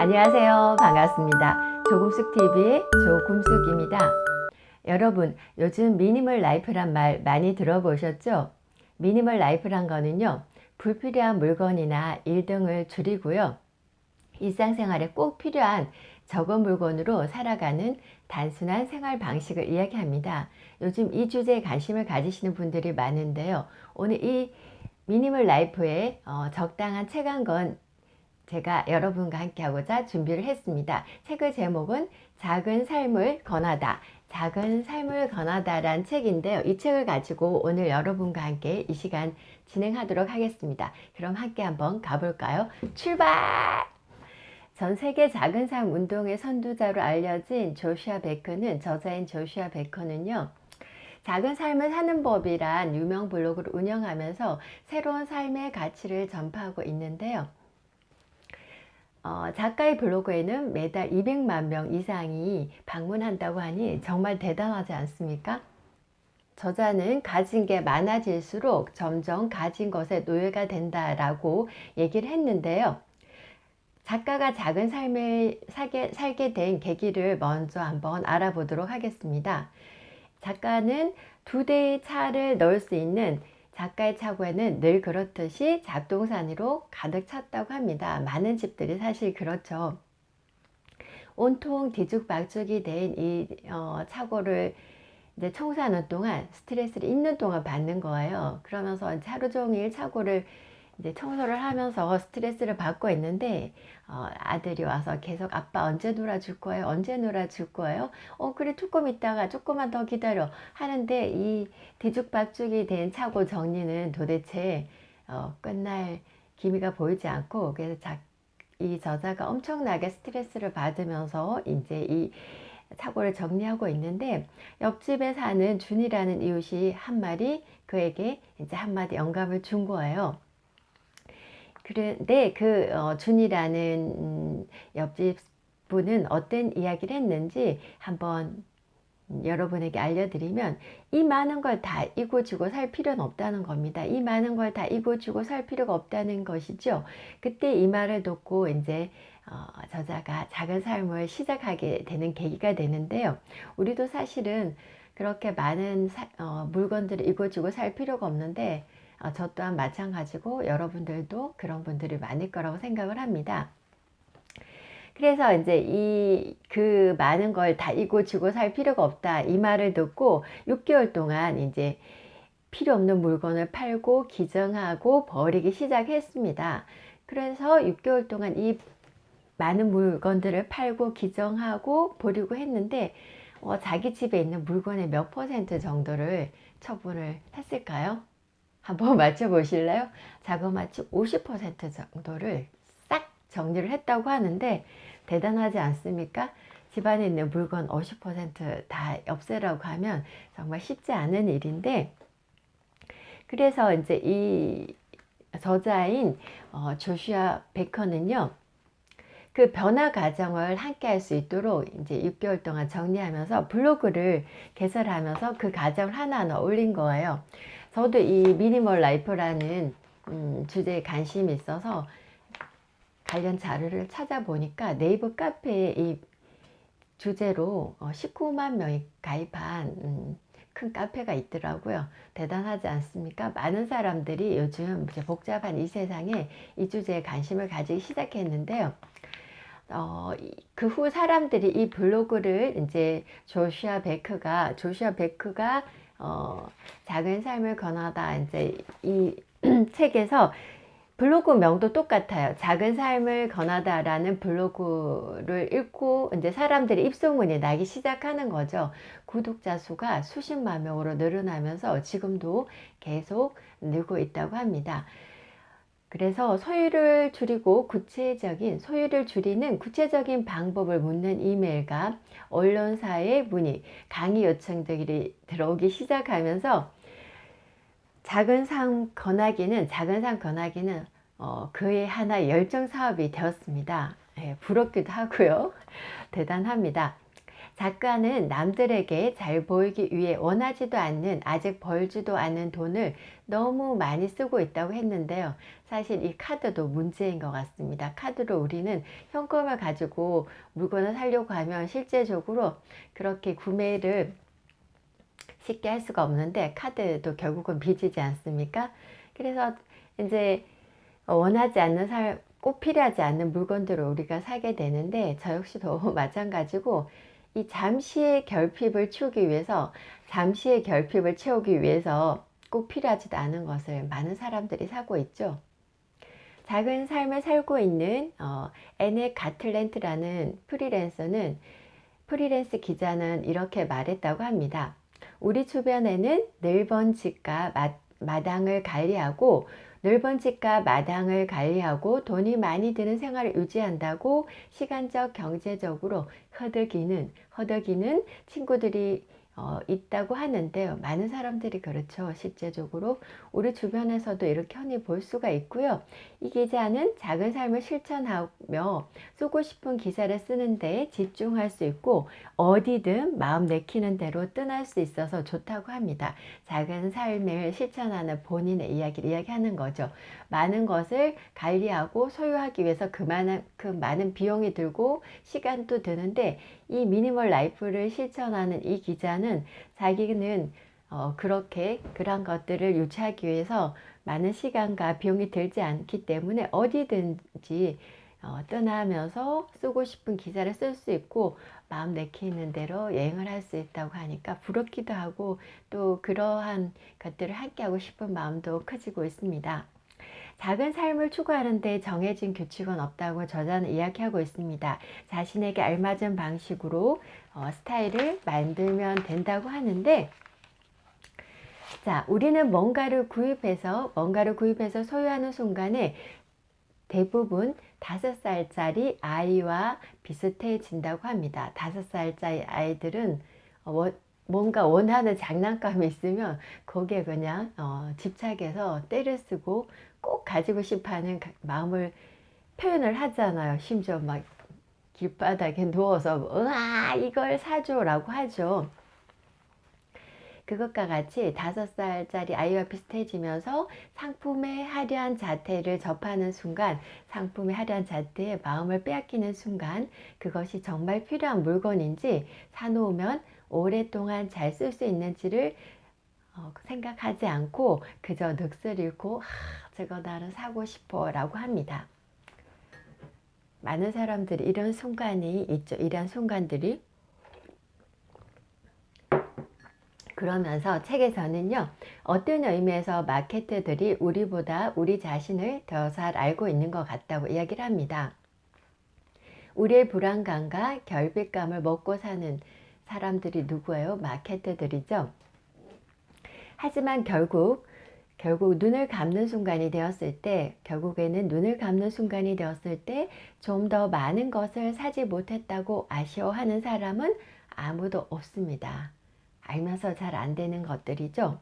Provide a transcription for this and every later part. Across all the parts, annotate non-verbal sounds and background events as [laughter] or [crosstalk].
안녕하세요. 반갑습니다. 조금숙 TV의 조금숙입니다. 여러분, 요즘 미니멀 라이프란 말 많이 들어보셨죠? 미니멀 라이프란 거는요, 불필요한 물건이나 일 등을 줄이고요. 일상생활에 꼭 필요한 적은 물건으로 살아가는 단순한 생활 방식을 이야기합니다. 요즘 이 주제에 관심을 가지시는 분들이 많은데요. 오늘 이 미니멀 라이프에 어, 적당한 책 한 권 제가 여러분과 함께 하고자 준비를 했습니다. 책의 제목은 작은 삶을 권하다. 작은 삶을 권하다란 책인데요. 이 책을 가지고 오늘 여러분과 함께 이 시간 진행하도록 하겠습니다. 그럼 함께 한번 가볼까요? 출발! 전 세계 작은 삶 운동의 선두자로 알려진 조슈아 베커는 저자인 조슈아 베커는요. 작은 삶을 사는 법이란 유명 블로그를 운영하면서 새로운 삶의 가치를 전파하고 있는데요. 어, 작가의 블로그에는 매달 200만 명 이상이 방문한다고 하니 정말 대단하지 않습니까? 저자는 가진 게 많아질수록 점점 가진 것에 노예가 된다라고 얘기를 했는데요. 작가가 작은 삶을 살게, 살게 된 계기를 먼저 한번 알아보도록 하겠습니다. 작가는 두 대의 차를 넣을 수 있는 작가의 차고에는 늘 그렇듯이 잡동사니로 가득 찼다고 합니다. 많은 집들이 사실 그렇죠. 온통 뒤죽박죽이 된이 어, 차고를 이제 청소하는 동안 스트레스를 있는 동안 받는 거예요. 그러면서 하루 종일 차고를 이제 청소를 하면서 스트레스를 받고 있는데 어, 아들이 와서 계속 아빠 언제 놀아줄 거예요? 언제 놀아줄 거예요? 어 그래 조금 있다가 조금만 더 기다려 하는데 이 뒤죽박죽이 된 차고 정리는 도대체 어, 끝날 기미가 보이지 않고 그래서 자, 이 저자가 엄청나게 스트레스를 받으면서 이제 이 차고를 정리하고 있는데 옆집에 사는 준이라는 이웃이 한 마리 그에게 이제 한마디 영감을 준 거예요. 그런데 그 어, 준이라는 음, 옆집 분은 어떤 이야기를 했는지 한번 여러분에게 알려드리면 이 많은 걸 다 이고지고 살 필요는 없다는 겁니다. 이 많은 걸 다 이고지고 살 필요가 없다는 것이죠. 그때 이 말을 듣고 이제 어, 저자가 작은 삶을 시작하게 되는 계기가 되는데요. 우리도 사실은 그렇게 많은 사, 어, 물건들을 이고지고 살 필요가 없는데 어, 저 또한 마찬가지고 여러분들도 그런 분들이 많을 거라고 생각을 합니다. 그래서 이제 이 그 많은 걸 다 이고 지고 살 필요가 없다 이 말을 듣고 6개월 동안 이제 필요 없는 물건을 팔고 기증하고 버리기 시작했습니다. 그래서 6개월 동안 이 많은 물건들을 팔고 기증하고 버리고 했는데 어, 자기 집에 있는 물건의 몇 퍼센트 정도를 처분을 했을까요? 한번 [laughs] 맞춰보실래요? 자그마치 50% 정도를 싹 정리를 했다고 하는데 대단하지 않습니까? 집안에 있는 물건 50%다 없애라고 하면 정말 쉽지 않은 일인데 그래서 이제 이 저자인 어, 조슈아 베커는요. 그 변화 과정을 함께 할 수 있도록 이제 6개월 동안 정리하면서 블로그를 개설하면서 그 과정을 하나하나 올린 거예요. 저도 이 미니멀 라이프라는 음, 주제에 관심이 있어서 관련 자료를 찾아보니까 네이버 카페에 이 주제로 19만 어, 명이 가입한 음, 큰 카페가 있더라고요. 대단하지 않습니까? 많은 사람들이 요즘 복잡한 이 세상에 이 주제에 관심을 가지기 시작했는데요. 어, 그 후 사람들이 이 블로그를 이제 조슈아 베크가 조슈아 베크가 어, 작은 삶을 권하다 이제 이 [clears throat] 책에서 블로그 명도 똑같아요. 작은 삶을 권하다라는 블로그를 읽고 이제 사람들이 입소문이 나기 시작하는 거죠. 구독자 수가 수십만 명으로 늘어나면서 지금도 계속 늘고 있다고 합니다. 그래서 소유를 줄이고 구체적인 소유를 줄이는 구체적인 방법을 묻는 이메일과 언론사의 문의, 강의 요청들이 들어오기 시작하면서 작은 상 권하기는 작은 상 권하기는 어, 그의 하나의 열정 사업이 되었습니다. 예, 부럽기도 하고요. [laughs] 대단합니다. 작가는 남들에게 잘 보이기 위해 원하지도 않는 아직 벌지도 않은 돈을 너무 많이 쓰고 있다고 했는데요. 사실 이 카드도 문제인 것 같습니다. 카드로 우리는 현금을 가지고 물건을 사려고 하면 실제적으로 그렇게 구매를 쉽게 할 수가 없는데 카드도 결국은 빚이지 않습니까? 그래서 이제 원하지 않는 살, 꼭 필요하지 않는 물건들을 우리가 사게 되는데 저 역시도 [laughs] 마찬가지고 이 잠시의 결핍을 채우기 위해서 잠시의 결핍을 채우기 위해서 꼭 필요하지도 않은 것을 많은 사람들이 사고 있죠. 작은 삶을 살고 있는 어, 애네 가틀렌트라는 프리랜서는 프리랜스 기자는 이렇게 말했다고 합니다. 우리 주변에는 넓은 집과 마, 마당을 관리하고 넓은 집과 마당을 관리하고 돈이 많이 드는 생활을 유지한다고 시간적 경제적으로 허덕이는 허덕이는 친구들이 어, 있다고 하는데요. 많은 사람들이 그렇죠. 실제적으로 우리 주변에서도 이렇게 흔히 볼 수가 있고요. 이 기자는 작은 삶을 실천하며 쓰고 싶은 기사를 쓰는데 집중할 수 있고 어디든 마음 내키는 대로 떠날 수 있어서 좋다고 합니다. 작은 삶을 실천하는 본인의 이야기를 이야기하는 거죠. 많은 것을 관리하고 소유하기 위해서 그만큼 많은 비용이 들고 시간도 드는데 이 미니멀 라이프를 실천하는 이 기자는 자기는 어, 그렇게 그런 것들을 유지하기 위해서 많은 시간과 비용이 들지 않기 때문에 어디든지 어, 떠나면서 쓰고 싶은 기사를 쓸 수 있고 마음 내키는 대로 여행을 할 수 있다고 하니까 부럽기도 하고 또 그러한 것들을 함께 하고 싶은 마음도 커지고 있습니다. 작은 삶을 추구하는데 정해진 규칙은 없다고 저자는 이야기하고 있습니다. 자신에게 알맞은 방식으로 어, 스타일을 만들면 된다고 하는데, 자, 우리는 뭔가를 구입해서, 뭔가를 구입해서 소유하는 순간에 대부분 다섯 살짜리 아이와 비슷해진다고 합니다. 다섯 살짜리 아이들은 어, 뭔가 원하는 장난감이 있으면 거기에 그냥 어, 집착해서 때를 쓰고 꼭 가지고 싶어 하는 마음을 표현을 하잖아요. 심지어 막 길바닥에 누워서 으아 이걸 사줘라고 하죠. 그것과 같이 다섯 살짜리 아이와 비슷해지면서 상품의 화려한 자태를 접하는 순간, 상품의 화려한 자태에 마음을 빼앗기는 순간, 그것이 정말 필요한 물건인지 사놓으면 오랫동안 잘 쓸 수 있는지를 어, 생각하지 않고 그저 넋을 잃고 하, 저거 나는 사고 싶어 라고 합니다. 많은 사람들이 이런 순간이 있죠. 이런 순간들이 그러면서 책에서는요, 어떤 의미에서 마케트들이 우리보다 우리 자신을 더 잘 알고 있는 것 같다고 이야기를 합니다. 우리의 불안감과 결핍감을 먹고 사는 사람들이 누구예요? 마케트들이죠. 하지만 결국 결국 눈을 감는 순간이 되었을 때, 결국에는 눈을 감는 순간이 되었을 때 좀 더 많은 것을 사지 못했다고 아쉬워하는 사람은 아무도 없습니다. 알면서 잘 안 되는 것들이죠.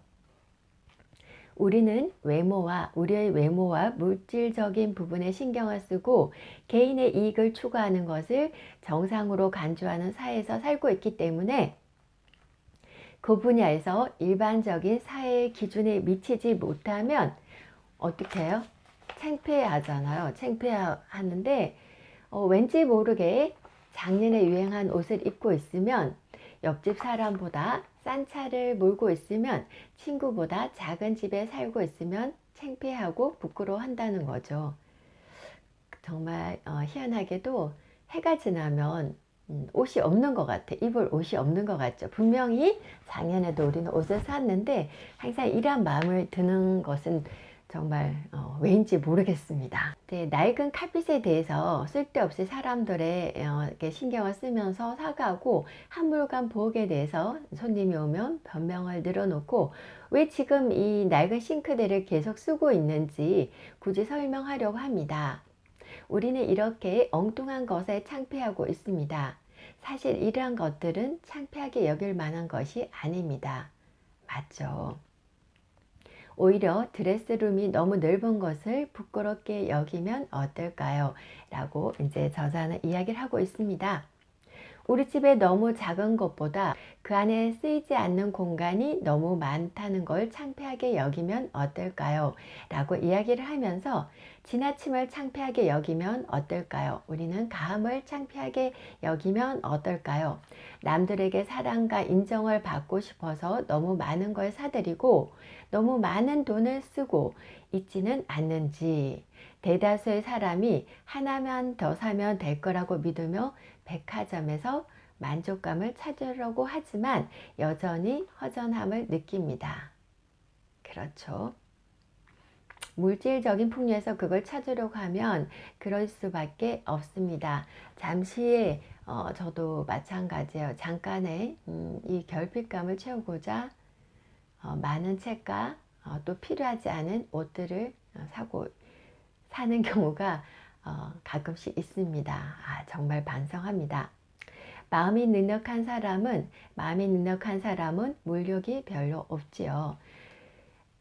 우리는 외모와 우리의 외모와 물질적인 부분에 신경을 쓰고 개인의 이익을 추구하는 것을 정상으로 간주하는 사회에서 살고 있기 때문에 그 분야에서 일반적인 사회의 기준에 미치지 못하면 어떻게 해요? 창피해 하잖아요. 창피해 하는데 어, 왠지 모르게 작년에 유행한 옷을 입고 있으면 옆집 사람보다 싼 차를 몰고 있으면 친구보다 작은 집에 살고 있으면 창피하고 부끄러워한다는 거죠. 정말 어, 희한하게도 해가 지나면 음, 옷이 없는 것 같아. 입을 옷이 없는 것 같죠. 분명히 작년에도 우리는 옷을 샀는데 항상 이런 마음을 드는 것은 정말 어, 왜인지 모르겠습니다. 네, 낡은 카펫에 대해서 쓸데없이 사람들의 어, 신경을 쓰면서 사가고 한 물건 부엌에 대해서 손님이 오면 변명을 늘어놓고 왜 지금 이 낡은 싱크대를 계속 쓰고 있는지 굳이 설명하려고 합니다. 우리는 이렇게 엉뚱한 것에 창피하고 있습니다. 사실 이러한 것들은 창피하게 여길 만한 것이 아닙니다. 맞죠? 오히려 드레스룸이 너무 넓은 것을 부끄럽게 여기면 어떨까요? 라고 이제 저자는 이야기를 하고 있습니다. 우리 집에 너무 작은 것보다 그 안에 쓰이지 않는 공간이 너무 많다는 걸 창피하게 여기면 어떨까요? 라고 이야기를 하면서 지나침을 창피하게 여기면 어떨까요? 우리는 가함을 창피하게 여기면 어떨까요? 남들에게 사랑과 인정을 받고 싶어서 너무 많은 걸 사드리고 너무 많은 돈을 쓰고 있지는 않는지 대다수의 사람이 하나만 더 사면 될 거라고 믿으며 백화점에서 만족감을 찾으려고 하지만 여전히 허전함을 느낍니다. 그렇죠. 물질적인 풍요에서 그걸 찾으려고 하면 그럴 수밖에 없습니다. 잠시 어, 저도 마찬가지예요. 잠깐의 음, 이 결핍감을 채우고자 어, 많은 책과 어, 또 필요하지 않은 옷들을 어, 사고 사는 [laughs] 경우가 어, 가끔씩 있습니다. 아, 정말 반성합니다. 마음이 능력한 사람은 마음이 능력한 사람은 물욕이 별로 없지요.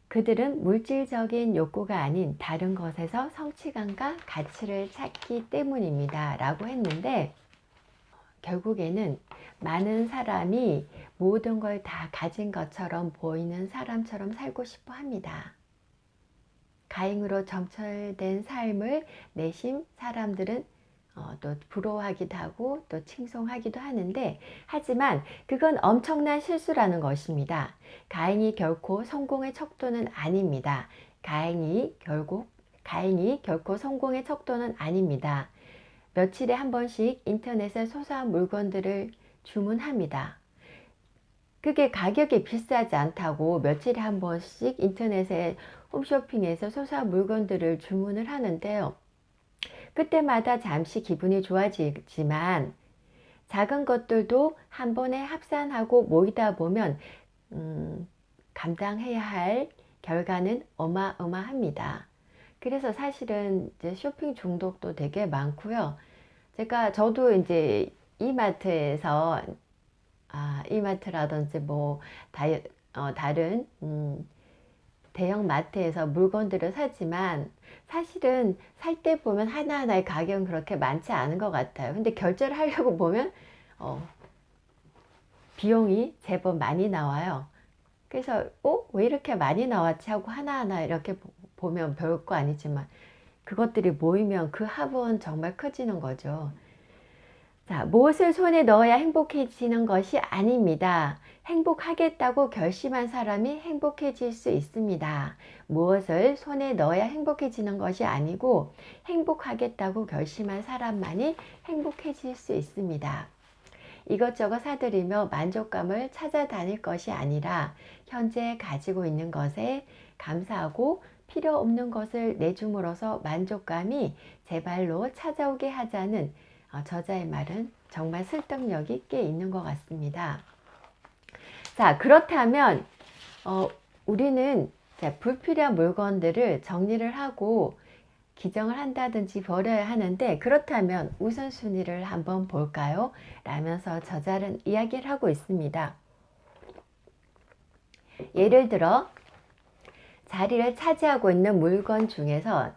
그들은 물질적인 욕구가 아닌 다른 것에서 성취감과 가치를 찾기 때문입니다. 라고 했는데, 결국에는 많은 사람이 모든 걸 다 가진 것처럼 보이는 사람처럼 살고 싶어 합니다. 가잉으로 점철된 삶을 내심 사람들은 어, 또 부러워하기도 하고 또 칭송하기도 하는데 하지만 그건 엄청난 실수라는 것입니다. 가행이 결코 성공의 척도는 아닙니다. 가행이 결국 가행이 결코 성공의 척도는 아닙니다. 며칠에 한 번씩 인터넷에 소소한 물건들을 주문합니다. 그게 가격이 비싸지 않다고 며칠에 한 번씩 인터넷에 홈쇼핑에서 소소한 물건들을 주문을 하는데요. 그때마다 잠시 기분이 좋아지지만 작은 것들도 한 번에 합산하고 모이다 보면 음, 감당해야 할 결과는 어마어마합니다. 그래서 사실은 이제 쇼핑 중독도 되게 많고요. 제가 저도 이제 이마트에서 아, 이마트라든지 뭐 다, 어, 다른 음, 대형 마트에서 물건들을 사지만 사실은 살 때 보면 하나하나의 가격은 그렇게 많지 않은 것 같아요. 근데 결제를 하려고 보면 어, 비용이 제법 많이 나와요. 그래서 어? 왜 이렇게 많이 나왔지 하고 하나하나 이렇게 보면 별거 아니지만 그것들이 모이면 그 합은 정말 커지는 거죠. 자, 무엇을 손에 넣어야 행복해지는 것이 아닙니다. 행복하겠다고 결심한 사람이 행복해질 수 있습니다. 무엇을 손에 넣어야 행복해지는 것이 아니고 행복하겠다고 결심한 사람만이 행복해질 수 있습니다. 이것저것 사들이며 만족감을 찾아다닐 것이 아니라 현재 가지고 있는 것에 감사하고 필요 없는 것을 내줌으로써 만족감이 제 발로 찾아오게 하자는 어, 저자의 말은 정말 설득력이 꽤 있는 것 같습니다. 자, 그렇다면 어, 우리는 자, 불필요한 물건들을 정리를 하고 기정을 한다든지 버려야 하는데 그렇다면 우선순위를 한번 볼까요? 라면서 저자는 이야기를 하고 있습니다. 예를 들어 자리를 차지하고 있는 물건 중에서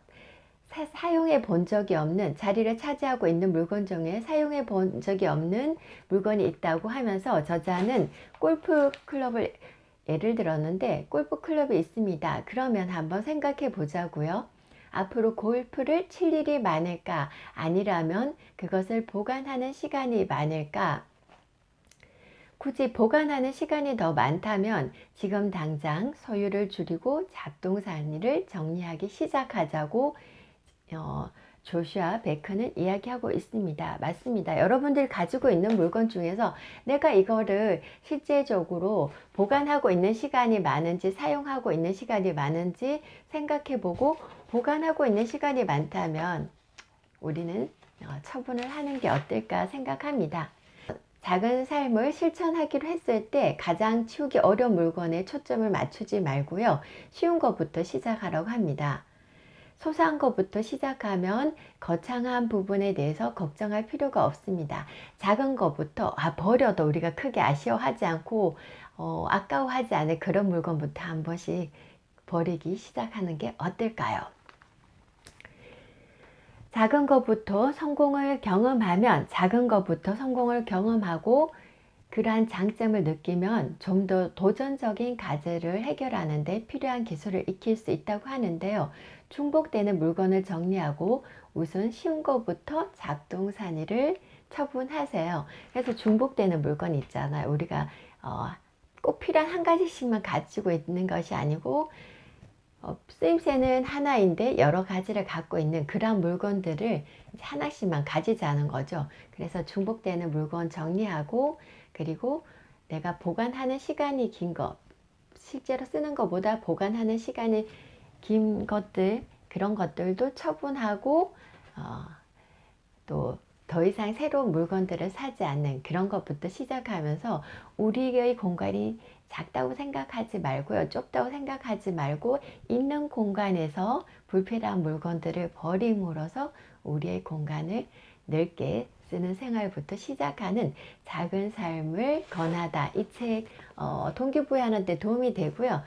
사 용해 본 적이 없는 자리를 차지하고 있는 물건 중에 사용해 본 적이 없는 물건이 있다고 하면서 저자는 골프 클럽을 예를 들었는데 골프 클럽이 있습니다. 그러면 한번 생각해 보자고요. 앞으로 골프를 칠 일이 많을까? 아니라면 그것을 보관하는 시간이 많을까? 굳이 보관하는 시간이 더 많다면 지금 당장 소유를 줄이고 잡동사니를 정리하기 시작하자고 어, 조슈아 베크는 이야기하고 있습니다. 맞습니다. 여러분들 가지고 있는 물건 중에서 내가 이거를 실제적으로 보관하고 있는 시간이 많은지 사용하고 있는 시간이 많은지 생각해 보고 보관하고 있는 시간이 많다면 우리는 어, 처분을 하는 게 어떨까 생각합니다. 작은 삶을 실천하기로 했을 때 가장 치우기 어려운 물건에 초점을 맞추지 말고요. 쉬운 것부터 시작하라고 합니다. 소소한 것부터 시작하면 거창한 부분에 대해서 걱정할 필요가 없습니다. 작은 것부터 아 버려도 우리가 크게 아쉬워하지 않고 어, 아까워하지 않을 그런 물건부터 한 번씩 버리기 시작하는 게 어떨까요? 작은 것부터 성공을 경험하면 작은 것부터 성공을 경험하고 그러한 장점을 느끼면 좀 더 도전적인 과제를 해결하는 데 필요한 기술을 익힐 수 있다고 하는데요. 중복되는 물건을 정리하고 우선 쉬운 것부터 작동산이를 처분하세요. 그래서 중복되는 물건 있잖아요. 우리가 어, 꼭 필요한 한 가지씩만 가지고 있는 것이 아니고 어, 쓰임새는 하나인데 여러 가지를 갖고 있는 그런 물건들을 하나씩만 가지자는 거죠. 그래서 중복되는 물건 정리하고 그리고 내가 보관하는 시간이 긴 것, 실제로 쓰는 것보다 보관하는 시간이 긴 것들, 그런 것들도 처분하고 어, 또더 이상 새로운 물건들을 사지 않는 그런 것부터 시작하면서 우리의 공간이 작다고 생각하지 말고요. 좁다고 생각하지 말고 있는 공간에서 불필요한 물건들을 버림으로써 우리의 공간을 넓게 쓰는 생활부터 시작하는 작은 삶을 권하다. 이책 어, 동기부여하는 데 도움이 되고요.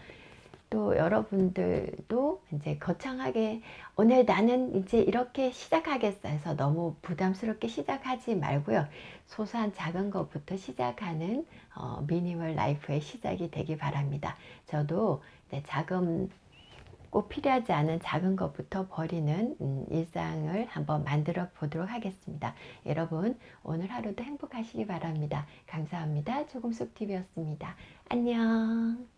또 여러분들도 이제 거창하게 오늘 나는 이제 이렇게 시작하겠어 해서 너무 부담스럽게 시작하지 말고요. 소소한 작은 것부터 시작하는 어, 미니멀 라이프의 시작이 되기 바랍니다. 저도 작은 꼭 필요하지 않은 작은 것부터 버리는 음, 일상을 한번 만들어 보도록 하겠습니다. 여러분 오늘 하루도 행복하시기 바랍니다. 감사합니다. 조금숙 TV였습니다. 안녕.